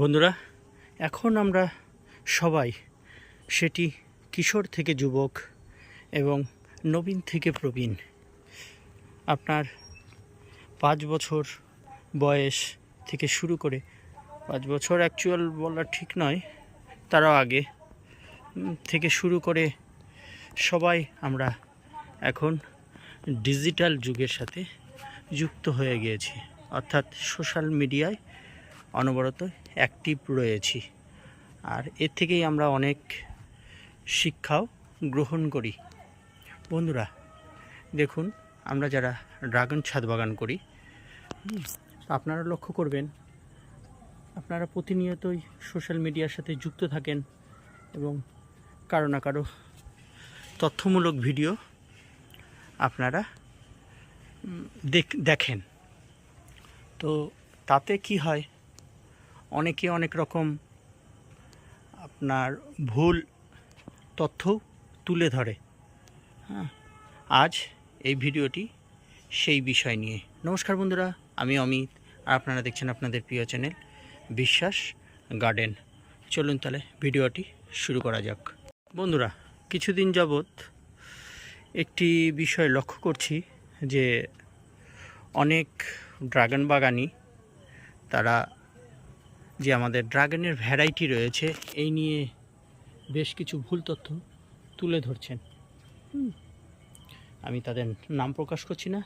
বন্ধুরা, এখন আমরা সবাই, সেটি কিশোর থেকে যুবক এবং নবীন থেকে প্রবীণ। আপনার পাঁচ বছর বয়স থেকে শুরু করে, পাঁচ বছর অ্যাকচুয়াল বলা ঠিক নয়, তারও আগে থেকে শুরু করে সবাই আমরা এখন ডিজিটাল যুগের সাথে যুক্ত হয়ে গিয়েছি। অর্থাৎ সোশ্যাল মিডিয়ায় অনবরত অ্যাক্টিভ রয়েছি। আর এর থেকেই আমরা অনেক শিক্ষাও গ্রহণ করি। বন্ধুরা, দেখুন, আমরা যারা ড্রাগন ছাদ বাগান করি আপনারা লক্ষ্য করবেন, আপনারা প্রতিনিয়তই সোশ্যাল মিডিয়ার সাথে যুক্ত থাকেন এবং কারও না কারও তথ্যমূলক ভিডিও আপনারা দেখ- দেখেন। তো তাতে কি হয় অনেকে অনেক রকম আপনার ভুল তথ্য তুলে ধরে। হ্যাঁ আজ এই ভিডিওটি সেই বিষয় নিয়ে। নমস্কার বন্ধুরা, আমি অমিত আর আপনারা দেখছেন আপনাদের প্রিয় চ্যানেল বিশ্বাস গার্ডেন। চলুন তাহলে ভিডিওটি শুরু করা যাক। বন্ধুরা, কিছুদিন যাবৎ একটি বিষয় লক্ষ্য করছি যে অনেক ড্রাগন বাগানি তারা যে আমাদের ড্রাগনের ভ্যারাইটি রয়েছে, এই নিয়ে বেশ কিছু ভুল তথ্য তুলে ধরছেন। আমি তাদের নাম প্রকাশ করছি না।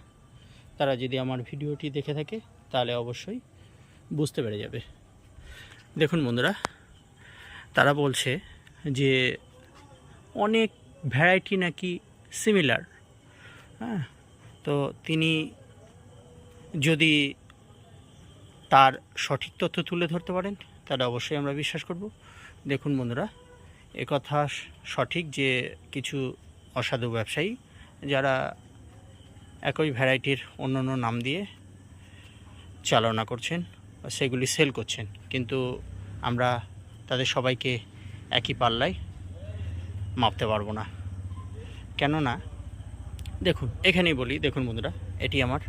তারা যদি আমার ভিডিওটি দেখে থাকে, তাহলে অবশ্যই বুঝতে পেরে যাবে। দেখুন বন্ধুরা, তারা বলছে যে অনেক ভ্যারাইটি নাকি সিমিলার। হ্যাঁ তো তিনি যদি তার সঠিক তথ্য তুলে ধরতে পারেন, তাহলে অবশ্যই আমরা বিশ্বাস করব। দেখুন বন্ধুরা একথা স- সঠিক যে কিছু অসাধু ব্যবসায়ী যারা একই ভ্যারাইটির অন্য অন্য নাম দিয়ে চালনা করছেন সেগুলি সেল করছেন, কিন্তু আমরা তাদের সবাইকে একই পাল্লায় মাপতে পারব না। কেননা, দেখুন, এখানেই বলি, দেখুন বন্ধুরা, এটি আমার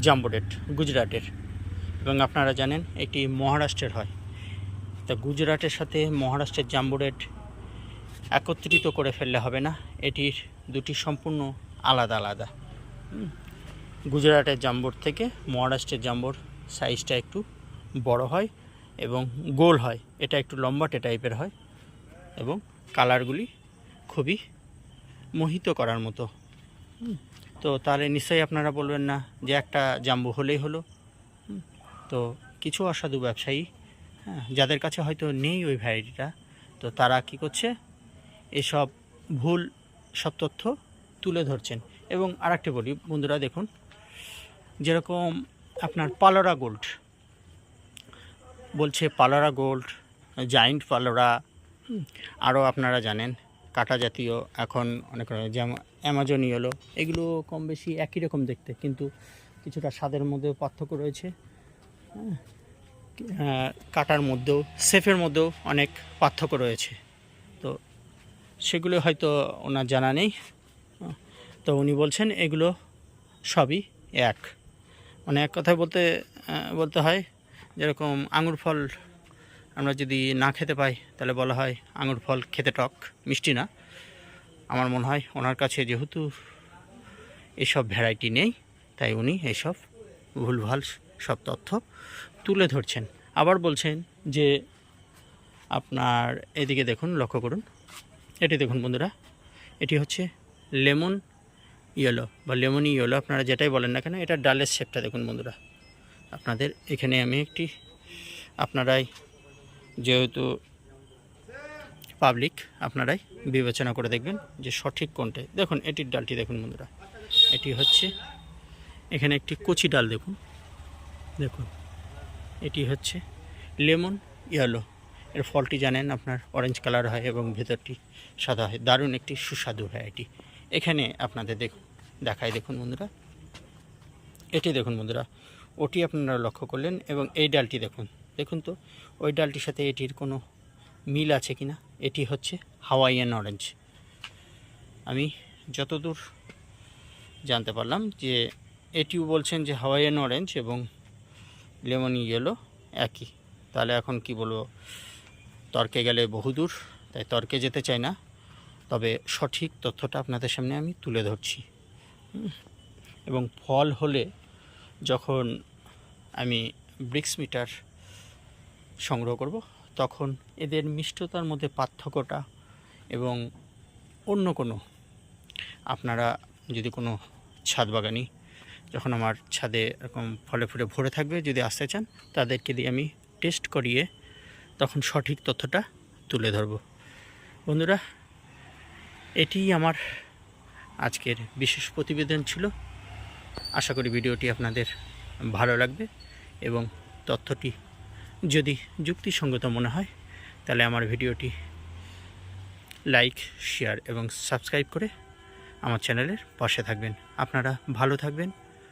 জাম্বোডেট গুজরাটের। এবং আপনারা জানেন এটি মহারাষ্ট্রের হয়। তা গুজরাটের সাথে মহারাষ্ট্রের জাম্বোডেট একত্রিত করে ফেললে হবে না। এটির দুটি সম্পূর্ণ আলাদা আলাদা। গুজরাটের জাম্বোর থেকে মহারাষ্ট্রের জাম্বোর সাইজটা একটু বড় হয় এবং গোল হয়। এটা একটু লম্বাটে টাইপের হয় এবং কালারগুলি খুবই মোহিত করার মতো। তো তাহলে নিশ্চয়ই আপনারা বলবেন না যে একটা জাম্বু হলেই হলো। তো কিছু অসাধু ব্যবসায়ী হ্যাঁ যাদের কাছে হয়তো নেই ওই ভ্যারাইটিটা, তো তারা কি করছে? এসব ভুল সব তথ্য তুলে ধরছেন। এবং আরেকটি বলি, বন্ধুরা দেখুন, যেরকম আপনার পালোরা গোল্ড, বলছে পালোরা গোল্ড, জায়েন্ট পালোরা আরও আপনারা জানেন, কাটা জাতীয়, এখন অনেক যেমন অ্যামাজন ইয়েলো, এগুলো কম বেশি একই রকম দেখতে, কিন্তু কিছুটা স্বাদের মধ্যেও পার্থক্য রয়েছে। কাটার মধ্যেও সেফের মধ্যেও অনেক পার্থক্য রয়েছে। তো সেগুলো হয়তো ওনার জানা নেই। হ্যাঁ, তো উনি বলছেন এগুলো সবই এক। মানে এক কথায় বলতে বলতে হয় যেরকম আঙুর ফল আমরা যদি না খেতে পাই তাহলে বলা হয় আঙুর ফল খেতে টক মিষ্টি না। আমার মনে হয় ওনার কাছে যেহেতু এসব ভ্যারাইটি নেই তাই উনি এসব ভুলভাল সব তথ্য তুলে ধরছেন। আবার বলছেন যে আপনার এদিকে দেখুন, লক্ষ্য করুন। এটি দেখুন বন্ধুরা, এটি হচ্ছে লেমন ইয়েলো বা লেমনি ইয়েলো, আপনারা যেটাই বলেন না কেন, এটা ডালের শেপটা দেখুন বন্ধুরা। আপনাদের এখানে আমি একটি, আপনারাই যেহেতু পাবলিক, আপনারাই বিবেচনা করে দেখবেন যে সঠিক কোনটাই দেখুন, এটির ডালটি দেখুন বন্ধুরা। এটি হচ্ছে, এখানে একটি কচি ডাল দেখুন। দেখুন, এটি হচ্ছে লেমন ইয়েলো। এর ফলটি জানেন আপনার অরেঞ্জ কালার হয় এবং ভেতরটি সাদা হয়। দারুণ একটি সুস্বাদু ভ্যারাইটি এখানে আপনাদের দেখুন দেখায় দেখুন বন্ধুরা। এটি দেখুন বন্ধুরা, ওটি আপনারা লক্ষ্য করলেন এবং এই ডালটি দেখুন। দেখুন তো, ওই ডালটির সাথে এটির কোনো মিল আছে কি না এটি হচ্ছে হাওয়াইয়ান অরেঞ্জ আমি যতদূর জানতে পারলাম যে এটিও বলছেন যে হাওয়াইয়ান অরেঞ্জ এবং লেমন ইয়েলো একই। তাহলে এখন কি বলব? তর্কে গেলে বহুদূর তাই তর্কে যেতে চাই না। তবে সঠিক তথ্যটা আপনাদের সামনে আমি তুলে ধরছি। এবং ফল হলে যখন আমি ব্রিক্স মিটার সংগ্রহ করব, তখন এদের মিষ্টতার মধ্যে পার্থক্যটা এবং অন্য কোনো, আপনারা যদি কোনো ছাদ বাগানি যখন আমার ছাদে এরকম ফলে ফুলে ভরে থাকবে, যদি আসতে চান, তাদেরকে দিয়ে আমি টেস্ট করিয়ে তখন সঠিক তথ্যটা তুলে ধরব। বন্ধুরা এটিই আমার আজকের বিশেষ প্রতিবেদন ছিল। আশা করি ভিডিওটি আপনাদের ভালো লাগবে এবং তথ্যটি যদি যুক্তিসঙ্গত মনে হয়, তাহলে আমার ভিডিওটি লাইক, শেয়ার এবং সাবস্ক্রাইব করে আমার চ্যানেলের পাশে থাকবেন। আপনারা ভালো থাকবেন।